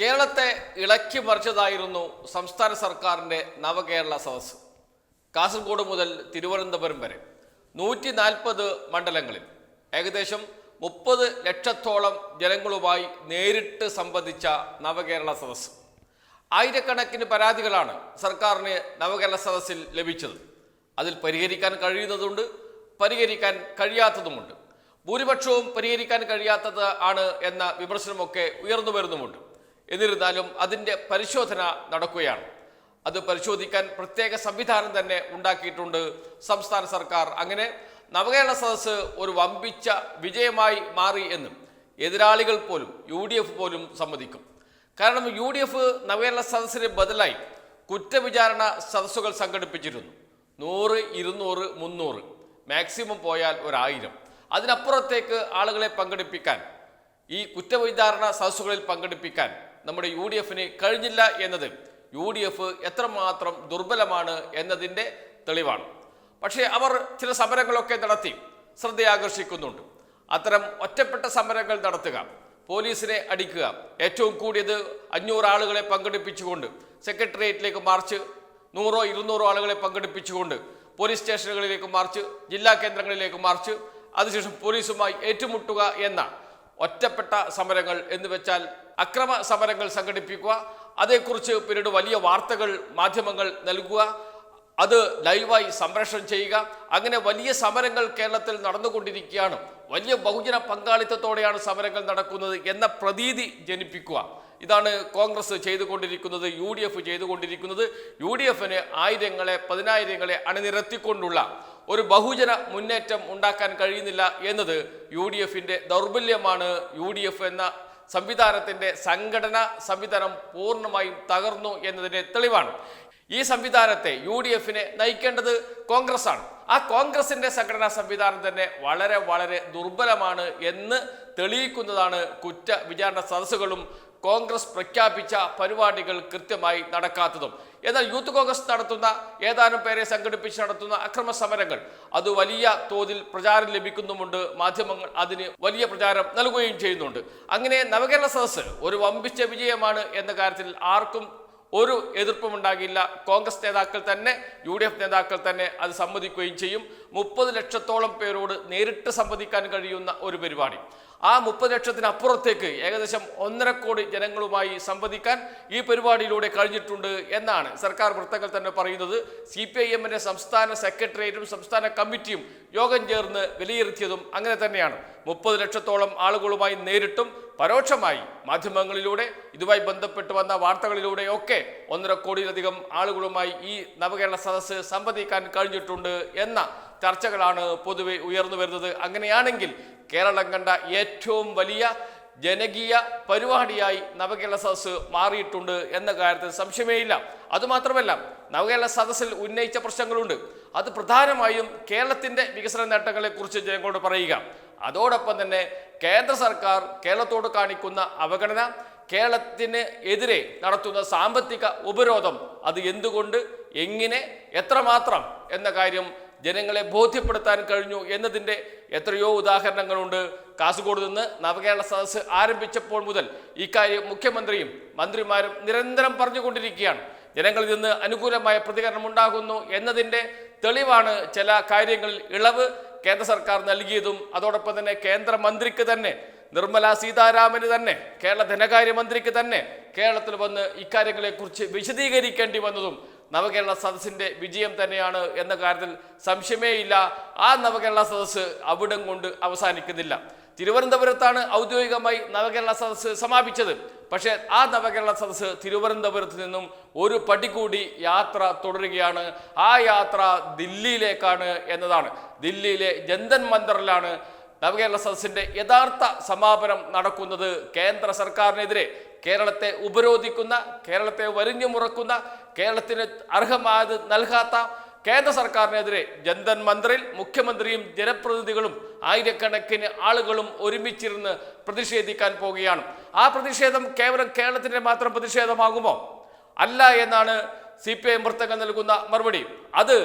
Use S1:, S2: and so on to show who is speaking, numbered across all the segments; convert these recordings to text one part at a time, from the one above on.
S1: കേരളത്തെ ഇളക്കി മറിച്ചതായിരുന്നു സംസ്ഥാന സർക്കാരിന്റെ നവകേരള സദസ് കാസർഗോഡ് മുതൽ തിരുവനന്തപുരം വരെ. നൂറ്റി നാൽപ്പത് മണ്ഡലങ്ങളിൽ. ഏകദേശം മുപ്പത് ലക്ഷത്തോളം ജനങ്ങളുമായി നേരിട്ട് സംബന്ധിച്ച നവകേരള സദസ് ആയിരക്കണക്കിന് പരാതികളാണ് സർക്കാരിന് നവകേരള സദസ്സിൽ ലഭിച്ചത്. അതിൽ പരിഹരിക്കാൻ കഴിയുന്നതുണ്ട് പരിഹരിക്കാൻ കഴിയാത്തതുമുണ്ട്. ഭൂരിപക്ഷവും പരിഹരിക്കാൻ കഴിയാത്തത് ആണ് എന്ന വിമർശനമൊക്കെ ഉയർന്നു വരുന്നുമുണ്ട്. എന്നിരുന്നാലും അതിന്റെ പരിശോധന നടക്കുകയാണ്. അത് പരിശോധിക്കാൻ പ്രത്യേക സംവിധാനം തന്നെ ഉണ്ടാക്കിയിട്ടുണ്ട് സംസ്ഥാന സർക്കാർ. അങ്ങനെ നവകേരള സദസ്സ് ഒരു വമ്പിച്ച വിജയമായി മാറി എന്നും എതിരാളികൾ പോലും യു ഡി എഫ് പോലും സമ്മതിക്കും. കാരണം യു ഡി എഫ് നവകേരള സദസ്സിന് ബദലായി കുറ്റവിചാരണ സദസ്സുകൾ സംഘടിപ്പിച്ചിരുന്നു. നൂറ് ഇരുന്നൂറ് മുന്നൂറ് മാക്സിമം പോയാൽ ഒരായിരം. അതിനപ്പുറത്തേക്ക് ആളുകളെ പങ്കെടുപ്പിക്കാൻ ഈ കുറ്റവിചാരണ സദസ്സുകളിൽ പങ്കെടുപ്പിക്കാൻ നമ്മുടെ യു ഡി എഫിന് കഴിഞ്ഞില്ല എന്നത് യു ഡി എഫ് എത്രമാത്രം ദുർബലമാണ് എന്നതിന്റെ തെളിവാണ്. പക്ഷേ അവർ ചില സമരങ്ങളൊക്കെ നടത്തി ശ്രദ്ധയാകർഷിക്കുന്നുണ്ട്. അത്തരം ഒറ്റപ്പെട്ട സമരങ്ങൾ നടത്തുക പോലീസിനെ അടിക്കുക ഏറ്റവും കൂടിയത് അഞ്ഞൂറ് ആളുകളെ പങ്കെടുപ്പിച്ചുകൊണ്ട് സെക്രട്ടേറിയറ്റിലേക്ക് മാർച്ച് നൂറോ ഇരുന്നൂറോ ആളുകളെ പങ്കെടുപ്പിച്ചുകൊണ്ട് പോലീസ് സ്റ്റേഷനുകളിലേക്ക് മാർച്ച് ജില്ലാ കേന്ദ്രങ്ങളിലേക്ക് മാർച്ച് അതിനുശേഷം പോലീസുമായി ഏറ്റുമുട്ടുക എന്ന ഒറ്റപ്പെട്ട സമരങ്ങൾ എന്ന് വെച്ചാൽ അക്രമ സമരങ്ങൾ സംഘടിപ്പിക്കുക അതേക്കുറിച്ച് പിന്നീട് വലിയ വാർത്തകൾ മാധ്യമങ്ങൾ നൽകുക അത് ലൈവായി സംപ്രേഷണം ചെയ്യുക. അങ്ങനെ വലിയ സമരങ്ങൾ കേരളത്തിൽ നടന്നുകൊണ്ടിരിക്കുകയാണ്. വലിയ ബഹുജന പങ്കാളിത്തത്തോടെയാണ് സമരങ്ങൾ നടക്കുന്നത് എന്ന പ്രതീതി ജനിപ്പിക്കുക. ഇതാണ് കോൺഗ്രസ് ചെയ്തുകൊണ്ടിരിക്കുന്നത് യു ഡി എഫ് ചെയ്തുകൊണ്ടിരിക്കുന്നത്. യു ഡി എഫിന് ആയിരങ്ങളെ പതിനായിരങ്ങളെ അണിനിരത്തിക്കൊണ്ടുള്ള ഒരു ബഹുജന മുന്നേറ്റം ഉണ്ടാക്കാൻ കഴിയുന്നില്ല എന്നത് യു ഡി എഫിന്റെ ദൗർബല്യമാണ്. യു ഡി എഫ് എന്ന സംവിധാനത്തിന്റെ സംഘടന സംവിധാനം പൂർണമായും തകർന്നു എന്നതിന്റെ തെളിവാണ്. ഈ സംവിധാനത്തെ യു ഡി എഫിനെ നയിക്കേണ്ടത് കോൺഗ്രസ് ആണ് ആ കോൺഗ്രസിന്റെ സംഘടനാ സംവിധാനം തന്നെ വളരെ വളരെ ദുർബലമാണ് എന്ന് തെളിയിക്കുന്നതാണ് കുറ്റ വിചാരണ സദസ്സുകളും കോൺഗ്രസ് പ്രഖ്യാപിച്ച പരിപാടികൾ കൃത്യമായി നടക്കാത്തതും. എന്നാൽ യൂത്ത് കോൺഗ്രസ് നടത്തുന്ന ഏതാനും പേരെ സംഘടിപ്പിച്ച് നടത്തുന്ന അക്രമ സമരങ്ങൾ അത് വലിയ തോതിൽ പ്രചാരം ലഭിക്കുന്നുമുണ്ട്. മാധ്യമങ്ങൾ അതിന് വലിയ പ്രചാരം നൽകുകയും ചെയ്യുന്നുണ്ട്. അങ്ങനെ നവകേരള സദസ്സ് ഒരു വമ്പിച്ച വിജയമാണ് എന്ന കാര്യത്തിൽ ആർക്കും ഒരു എതിർപ്പും ഉണ്ടാകില്ല കോൺഗ്രസ് നേതാക്കൾ തന്നെ യു ഡി എഫ് നേതാക്കൾ തന്നെ അത് സമ്മതിക്കുകയും ചെയ്യും. മുപ്പത് ലക്ഷത്തോളം പേരോട് നേരിട്ട് സംവദിക്കാൻ കഴിയുന്ന ഒരു പരിപാടി. ആ മുപ്പത് ലക്ഷത്തിനപ്പുറത്തേക്ക് ഏകദേശം ഒന്നര കോടി ജനങ്ങളുമായി സംവദിക്കാൻ ഈ പരിപാടിയിലൂടെ കഴിഞ്ഞിട്ടുണ്ട് എന്നാണ് സർക്കാർ വൃത്തങ്ങൾ തന്നെ പറയുന്നത്. സി പി ഐ എമ്മിന്റെ സംസ്ഥാന സെക്രട്ടേറിയറ്റും സംസ്ഥാന കമ്മിറ്റിയും യോഗം ചേർന്ന് വിലയിരുത്തിയതും അങ്ങനെ തന്നെയാണ്. മുപ്പത് ലക്ഷത്തോളം ആളുകളുമായി നേരിട്ടും പരോക്ഷമായി മാധ്യമങ്ങളിലൂടെ ഇതുമായി ബന്ധപ്പെട്ട് വന്ന വാർത്തകളിലൂടെയൊക്കെ ഒന്നര കോടിയിലധികം ആളുകളുമായി ഈ നവകേരള സദസ്സ് സംവദിക്കാൻ കഴിഞ്ഞിട്ടുണ്ട് എന്ന ചർച്ചകളാണ് പൊതുവെ ഉയർന്നു വരുന്നത്. അങ്ങനെയാണെങ്കിൽ കേരളം കണ്ട ഏറ്റവും വലിയ ജനകീയ പരിപാടിയായി നവകേരള സദസ്സ് മാറിയിട്ടുണ്ട് എന്ന കാര്യത്തിൽ സംശയമേയില്ല. അതുമാത്രമല്ല നവകേരള സദസ്സിൽ ഉന്നയിച്ച പ്രശ്നങ്ങളുണ്ട്. അത് പ്രധാനമായും കേരളത്തിന്റെ വികസന നേട്ടങ്ങളെക്കുറിച്ച് ജനങ്ങളോട് പറയുക. അതോടൊപ്പം തന്നെ കേന്ദ്ര സർക്കാർ കേരളത്തോട് കാണിക്കുന്ന അവഗണന കേരളത്തിന് എതിരെ നടത്തുന്ന സാമ്പത്തിക ഉപരോധം അത് എന്തുകൊണ്ട് എങ്ങനെ എത്രമാത്രം എന്ന കാര്യം ജനങ്ങളെ ബോധ്യപ്പെടുത്താൻ കഴിഞ്ഞു എന്നതിന്റെ എത്രയോ ഉദാഹരണങ്ങളുണ്ട്. കാസർഗോഡ് നിന്ന് നവകേരള സദസ്സ് ആരംഭിച്ചപ്പോൾ മുതൽ ഇക്കാര്യം മുഖ്യമന്ത്രിയും മന്ത്രിമാരും നിരന്തരം പറഞ്ഞുകൊണ്ടിരിക്കുകയാണ്. ജനങ്ങളിൽ നിന്ന് അനുകൂലമായ പ്രതികരണം ഉണ്ടാകുന്നു എന്നതിന്റെ തെളിവാണ് ചില കാര്യങ്ങളിൽ ഇളവ് കേന്ദ്ര സർക്കാർ നൽകിയതും അതോടൊപ്പം തന്നെ കേന്ദ്രമന്ത്രിക്ക് തന്നെ നിർമ്മല സീതാരാമന് തന്നെ കേരള ധനകാര്യമന്ത്രിക്ക് തന്നെ കേരളത്തിൽ വന്ന് ഇക്കാര്യങ്ങളെക്കുറിച്ച് വിശദീകരിക്കേണ്ടി വന്നതും നവകേരള സദസ്സിന്റെ വിജയം തന്നെയാണ് എന്ന കാര്യത്തിൽ സംശയമേ ഇല്ല. ആ നവകേരള സദസ്സ് അവിടം കൊണ്ട് അവസാനിക്കുന്നില്ല. തിരുവനന്തപുരത്താണ് ഔദ്യോഗികമായി നവകേരള സദസ്സ് സമാപിച്ചത്. പക്ഷേ ആ നവകേരള സദസ്സ് തിരുവനന്തപുരത്ത് നിന്നും ഒരു പടി കൂടി യാത്ര തുടരുകയാണ്. ആ യാത്ര ദില്ലിയിലേക്കാണ് എന്നതാണ്. ദില്ലിയിലെ ജന്തൻ മന്ദറിലാണ് നവകേരള സദസ്സിന്റെ യഥാർത്ഥ സമാപനം നടക്കുന്നത് കേന്ദ്ര സർക്കാരിനെതിരെ. കേരളത്തെ ഉപരോധിക്കുന്ന കേരളത്തെ വരിഞ്ഞു മുറക്കുന്ന കേരളത്തിന് അർഹമായത് നൽകാത്ത കേന്ദ്ര സർക്കാരിനെതിരെ ജന്തൻ മന്ത്രിൽ മുഖ്യമന്ത്രിയും ജനപ്രതിനിധികളും ആയിരക്കണക്കിന് ആളുകളും ഒരുമിച്ചിരുന്ന് പ്രതിഷേധിക്കാൻ പോവുകയാണ്. ആ പ്രതിഷേധം കേവലം കേരളത്തിന്റെ മാത്രം പ്രതിഷേധമാകുമോ? അല്ല എന്നാണ് സി പി ഐ വൃത്തങ്ങൾ നൽകുന്ന മറുപടി. അത്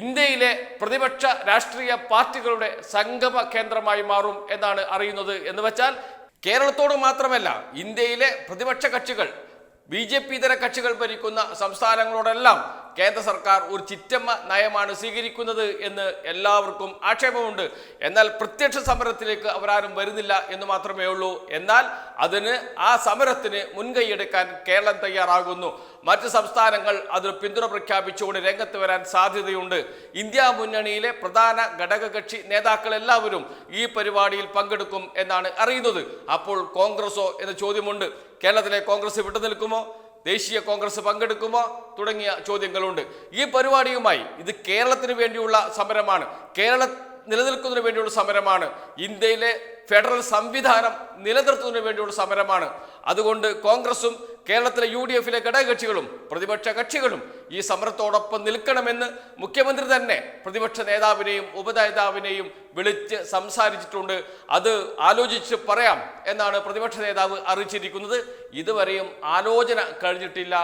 S1: ഇന്ത്യയിലെ പ്രതിപക്ഷ രാഷ്ട്രീയ പാർട്ടികളുടെ സംഗമ കേന്ദ്രമായി മാറും എന്നാണ് അറിയുന്നത് എന്ന് വെച്ചാൽ കേരളത്തോട് മാത്രമല്ല ഇന്ത്യയിലെ പ്രതിപക്ഷ കക്ഷികൾ ബി ജെ പി ഇതര കക്ഷികൾ ഭരിക്കുന്ന സംസ്ഥാനങ്ങളോടെല്ലാം കേന്ദ്ര സർക്കാർ ഒരു ചിറ്റമ്മ നയമാണ് സ്വീകരിക്കുന്നത് എന്ന് എല്ലാവർക്കും ആക്ഷേപമുണ്ട്. എന്നാൽ പ്രത്യക്ഷ സമരത്തിലേക്ക് അവരാരും വരുന്നില്ല എന്ന് മാത്രമേ ഉള്ളൂ. എന്നാൽ അതിന് ആ സമരത്തിന് മുൻകൈയെടുക്കാൻ കേരളം തയ്യാറാകുന്നു. മറ്റ് സംസ്ഥാനങ്ങൾ അതിന് പിന്തുണ പ്രഖ്യാപിച്ചുകൊണ്ട് രംഗത്ത് വരാൻ സാധ്യതയുണ്ട്. ഇന്ത്യ മുന്നണിയിലെ പ്രധാന ഘടകകക്ഷി നേതാക്കൾ എല്ലാവരും ഈ പരിപാടിയിൽ പങ്കെടുക്കും എന്നാണ് അറിയുന്നത്. അപ്പോൾ കോൺഗ്രസോ എന്ന ചോദ്യമുണ്ട്. കേരളത്തിലെ കോൺഗ്രസ് വിട്ടുനിൽക്കുമോ? ദേശീയ കോൺഗ്രസ് പങ്കെടുക്കുമോ തുടങ്ങിയ ചോദ്യങ്ങളുണ്ട്. ഈ പരിപാടിയുമായി ഇത് കേരളത്തിന് വേണ്ടിയുള്ള സമരമാണ്. കേരള നിലനിൽക്കുന്നതിന് വേണ്ടിയുള്ള സമരമാണ്. ഇന്ത്യയിലെ ഫെഡറൽ സംവിധാനം നിലനിർത്തുന്നതിന് വേണ്ടിയുള്ള സമരമാണ്. അതുകൊണ്ട് കോൺഗ്രസും കേരളത്തിലെ യു ഡി എഫിലെ ഘടകകക്ഷികളും പ്രതിപക്ഷ കക്ഷികളും ഈ സമരത്തോടൊപ്പം നിൽക്കണമെന്ന് മുഖ്യമന്ത്രി തന്നെ പ്രതിപക്ഷ നേതാവിനെയും ഉപനേതാവിനെയും വിളിച്ച് സംസാരിച്ചിട്ടുണ്ട്. അത് ആലോചിച്ച് പറയാം എന്നാണ് പ്രതിപക്ഷ നേതാവ് അറിയിച്ചിരിക്കുന്നത്. ഇതുവരെയും ആലോചന കഴിഞ്ഞിട്ടില്ല.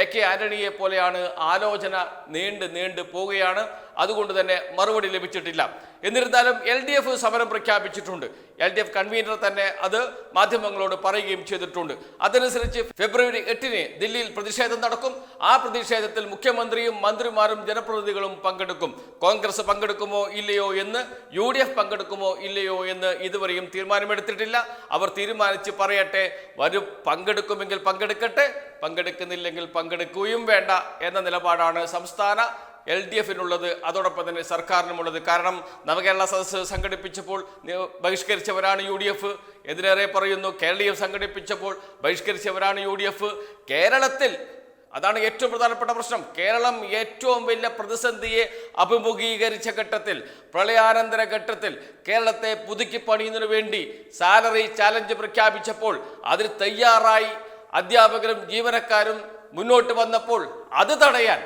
S1: എ കെ ആന്റണിയെ പോലെയാണ് ആലോചന നീണ്ട് നീണ്ട് പോവുകയാണ്. അതുകൊണ്ട് തന്നെ മറുപടി ലഭിച്ചിട്ടില്ല. എന്നിരുന്നാലും എൽ ഡി എഫ് സമരം പ്രഖ്യാപിച്ചിട്ടുണ്ട്. എൽ ഡി എഫ് കൺവീനർ തന്നെ അത് മാധ്യമങ്ങളോട് പറയുകയും ചെയ്തിട്ടുണ്ട്. അതനുസരിച്ച് ഫെബ്രുവരി എട്ടിന് ദില്ലിയിൽ പ്രതിഷേധം നടക്കും. ആ പ്രതിഷേധത്തിൽ മുഖ്യമന്ത്രിയും മന്ത്രിമാരും ജനപ്രതിനിധികളും പങ്കെടുക്കും. കോൺഗ്രസ് പങ്കെടുക്കുമോ ഇല്ലയോ എന്ന് യു ഡി എഫ് പങ്കെടുക്കുമോ ഇല്ലയോ എന്ന് ഇതുവരെയും തീരുമാനമെടുത്തിട്ടില്ല. അവർ തീരുമാനിച്ച് പറയട്ടെ വരും പങ്കെടുക്കുമെങ്കിൽ പങ്കെടുക്കട്ടെ പങ്കെടുക്കുന്നില്ലെങ്കിൽ പങ്കെടുക്കുകയും വേണ്ട എന്ന നിലപാടാണ് സംസ്ഥാന എൽ ഡി എഫിനുള്ളത് അതോടൊപ്പം തന്നെ സർക്കാരിനുമുള്ളത്. കാരണം നവകേരള സദസ്സ് സംഘടിപ്പിച്ചപ്പോൾ ബഹിഷ്കരിച്ചവരാണ് യു ഡി എഫ്. എതിരേറെ പറയുന്നു കേരളീയം സംഘടിപ്പിച്ചപ്പോൾ ബഹിഷ്കരിച്ചവരാണ് യു ഡി എഫ്. കേരളത്തിൽ അതാണ് ഏറ്റവും പ്രധാനപ്പെട്ട പ്രശ്നം. കേരളം ഏറ്റവും വലിയ പ്രതിസന്ധിയെ അഭിമുഖീകരിച്ച ഘട്ടത്തിൽ പ്രളയാനന്തര ഘട്ടത്തിൽ കേരളത്തെ പുതുക്കി പണിയുന്നതിനു വേണ്ടി സാലറി ചാലഞ്ച് പ്രഖ്യാപിച്ചപ്പോൾ അതിൽ തയ്യാറായി അധ്യാപകരും ജീവനക്കാരും മുന്നോട്ട് വന്നപ്പോൾ അത് തടയാൻ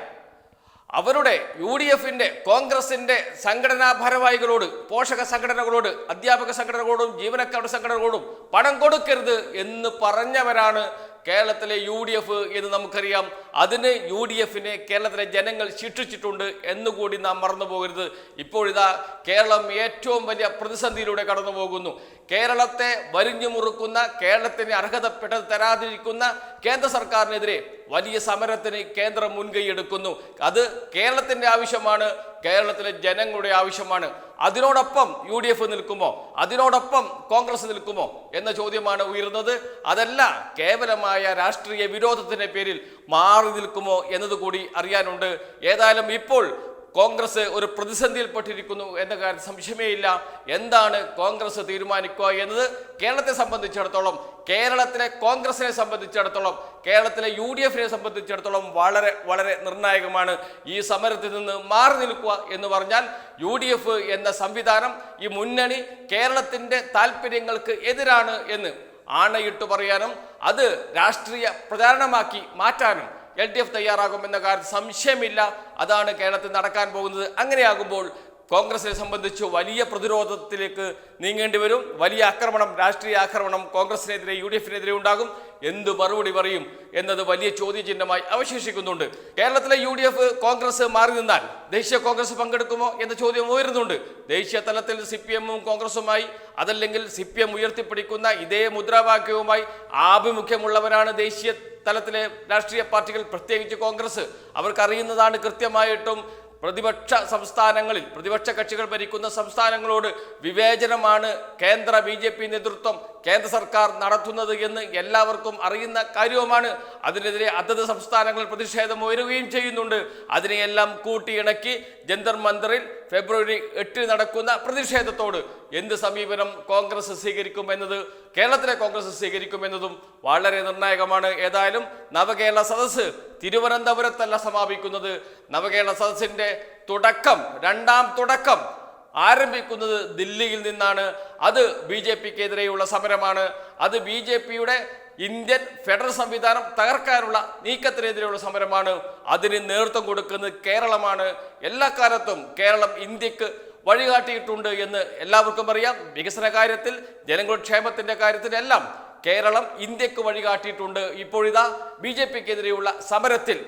S1: അവരുടെ യു ഡി എഫിന്റെ കോൺഗ്രസിന്റെ സംഘടനാ ഭാരവാഹികളോട് പോഷക സംഘടനകളോട് അധ്യാപക സംഘടനകളോടും ജീവനക്കാരുടെ സംഘടനകളോടും പണം കൊടുക്കരുത് എന്ന് പറഞ്ഞവരാണ് കേരളത്തിലെ യു ഡി എഫ് എന്ന് നമുക്കറിയാം. അതിന് യു ഡി എഫിനെ കേരളത്തിലെ ജനങ്ങൾ ശിക്ഷിച്ചിട്ടുണ്ട് എന്നുകൂടി നാം മറന്നു പോകരുത് ഇപ്പോഴിതാ കേരളം ഏറ്റവും വലിയ പ്രതിസന്ധിയിലൂടെ കടന്നു പോകുന്നു കേരളത്തെ വരിഞ്ഞു മുറുക്കുന്ന കേരളത്തിന് അർഹതപ്പെട്ടത് തരാതിരിക്കുന്ന കേന്ദ്ര സർക്കാരിനെതിരെ വലിയ സമരത്തിന് കേന്ദ്രം മുൻകൈയെടുക്കുന്നു. അത് കേരളത്തിന്റെ ആവശ്യമാണ് കേരളത്തിലെ ജനങ്ങളുടെ ആവശ്യമാണ്. അതിനോടൊപ്പം യു ഡി എഫ് നിൽക്കുമോ? അതിനോടൊപ്പം കോൺഗ്രസ് നിൽക്കുമോ? എന്ന ചോദ്യമാണ് ഉയരുന്നത്. അതല്ല കേവലമായ രാഷ്ട്രീയ വിരോധത്തിന്റെ പേരിൽ മാറി നിൽക്കുമോ എന്നതുകൂടി അറിയാനുണ്ട്. ഏതായാലും ഇപ്പോൾ കോൺഗ്രസ് ഒരു പ്രതിസന്ധിയിൽപ്പെട്ടിരിക്കുന്നു എന്ന കാര്യം സംശയമേയില്ല. എന്താണ് കോൺഗ്രസ് തീരുമാനിക്കുക എന്നത് കേരളത്തെ സംബന്ധിച്ചിടത്തോളം കേരളത്തിലെ കോൺഗ്രസിനെ സംബന്ധിച്ചിടത്തോളം കേരളത്തിലെ യു ഡി എഫിനെ സംബന്ധിച്ചിടത്തോളം വളരെ വളരെ നിർണായകമാണ് ഈ സമരത്തിൽ നിന്ന് മാറി നിൽക്കുക എന്ന് പറഞ്ഞാൽ യു ഡി എഫ് എന്ന സംവിധാനം ഈ മുന്നണി കേരളത്തിന്റെ താല്പര്യങ്ങൾക്ക് എതിരാണ് എന്ന് ആണയിട്ട് പറയാനും അത് രാഷ്ട്രീയ പ്രചാരണമാക്കി മാറ്റാനും എൽ ഡി എഫ് തയ്യാറാകുമെന്ന കാര്യം സംശയമില്ല. അതാണ് കേരളത്തിൽ നടക്കാൻ പോകുന്നത്. അങ്ങനെയാകുമ്പോൾ കോൺഗ്രസിനെ സംബന്ധിച്ച് വലിയ പ്രതിരോധത്തിലേക്ക് നീങ്ങേണ്ടി വരും. വലിയ ആക്രമണം രാഷ്ട്രീയ ആക്രമണം കോൺഗ്രസിനെതിരെ യു ഡി എഫിനെതിരെ ഉണ്ടാകും. എന്ത് മറുപടി പറയും എന്നത് വലിയ ചോദ്യചിഹ്നമായി അവശേഷിക്കുന്നുണ്ട്. കേരളത്തിലെ യു ഡി എഫ് കോൺഗ്രസ് മാറി നിന്നാൽ ദേശീയ കോൺഗ്രസ് പങ്കെടുക്കുമോ എന്ന ചോദ്യം ഉയരുന്നുണ്ട്. ദേശീയ തലത്തിൽ സി പി എമ്മും കോൺഗ്രസുമായി അതല്ലെങ്കിൽ സി പി എം ഉയർത്തിപ്പിടിക്കുന്ന ഇതേ മുദ്രാവാക്യവുമായി ആഭിമുഖ്യമുള്ളവരാണ് ദേശീയ തലത്തിലെ രാഷ്ട്രീയ പാർട്ടികൾ പ്രത്യേകിച്ച് കോൺഗ്രസ്. അവർക്കറിയുന്നതാണ് കൃത്യമായിട്ടും പ്രതിപക്ഷ സംസ്ഥാനങ്ങളിൽ പ്രതിപക്ഷ കക്ഷികൾ ഭരിക്കുന്ന സംസ്ഥാനങ്ങളോട് വിവേചനമാണ് കേന്ദ്ര ബി ജെ പി നേതൃത്വം കേന്ദ്ര സർക്കാർ നടത്തുന്നത് എന്ന് എല്ലാവർക്കും അറിയുന്ന കാര്യവുമാണ്. അതിനെതിരെ അതത് സംസ്ഥാനങ്ങളിൽ പ്രതിഷേധം ഉയരുകയും ചെയ്യുന്നുണ്ട്. അതിനെയെല്ലാം കൂട്ടിയിണക്കി ജന്തർ മന്ദറിൽ ഫെബ്രുവരി എട്ടിന് നടക്കുന്ന പ്രതിഷേധത്തോട് എന്ത് സമീപനം കോൺഗ്രസ് സ്വീകരിക്കും എന്നത് കേരളത്തിലെ കോൺഗ്രസ് സ്വീകരിക്കും എന്നതും വളരെ നിർണായകമാണ്. ഏതായാലും നവകേരള സദസ് തിരുവനന്തപുരത്തല്ല സമാപിക്കുന്നത്. നവകേരള സദസ്സിന്റെ തുടക്കം രണ്ടാം തുടക്കം ആരംഭിക്കുന്നത് ദില്ലിയിൽ നിന്നാണ്. അത് ബി ജെ പിക്കെതിരെയുള്ള സമരമാണ്. അത് ബി ജെ പിയുടെ ഇന്ത്യൻ ഫെഡറൽ സംവിധാനം തകർക്കാനുള്ള നീക്കത്തിനെതിരെയുള്ള സമരമാണ്. അതിന് നേതൃത്വം കൊടുക്കുന്നത് കേരളമാണ്. എല്ലാ കാലത്തും കേരളം ഇന്ത്യയ്ക്ക് വഴികാട്ടിയിട്ടുണ്ട് എന്ന് എല്ലാവർക്കും അറിയാം. വികസന കാര്യത്തിൽ ജനങ്ങളുടെ ക്ഷേമത്തിന്റെ കാര്യത്തിലെല്ലാം കേരളം ഇന്ത്യയ്ക്ക് വഴികാട്ടിയിട്ടുണ്ട്. ഇപ്പോഴിതാ ബി ജെ പിക്കെതിരെയുള്ള സമരത്തിൽ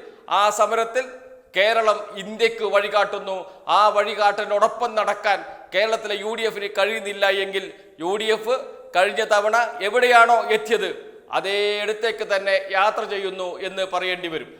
S1: ആ സമരത്തിൽ കേരളം ഇന്ത്യയ്ക്ക് വഴികാട്ടുന്നു. ആ വഴികാട്ടലിനോടൊപ്പം നടക്കാൻ കേരളത്തിലെ യു ഡി എഫിന് കഴിയുന്നില്ല എങ്കിൽ യു ഡി എഫ് കഴിഞ്ഞ തവണ എവിടെയാണോ എത്തിയത് അതേ ഇടത്തേക്ക് തന്നെ യാത്ര ചെയ്യുന്നു എന്ന് പറയേണ്ടി വരും.